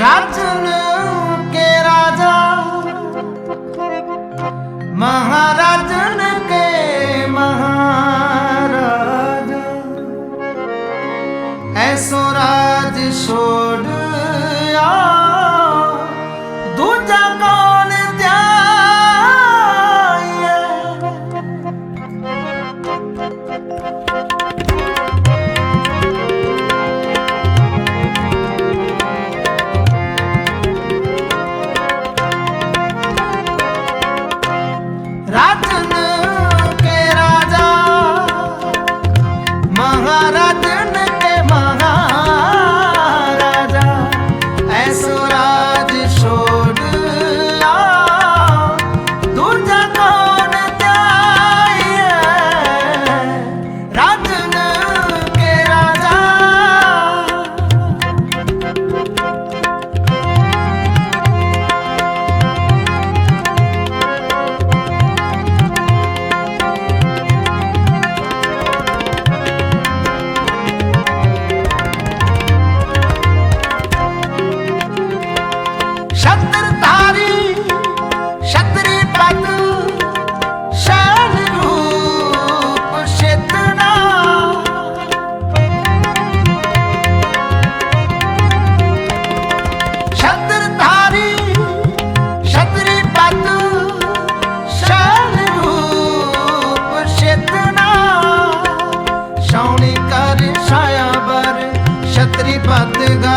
ਰਾਜਨ ਕੇ ਰਾਜਾ। ਮਹਾਰਾਜਨ ਕੇ ਮਹਾਰਾਜਾ। ਐਸੋ ਰਾਜ ਛੋੜ ਆ ਰਾਜਨ ਤੇ ਮਹਾਰਾਜਾ ਐਸੋ ਰਾਜ ਪਤਗਾ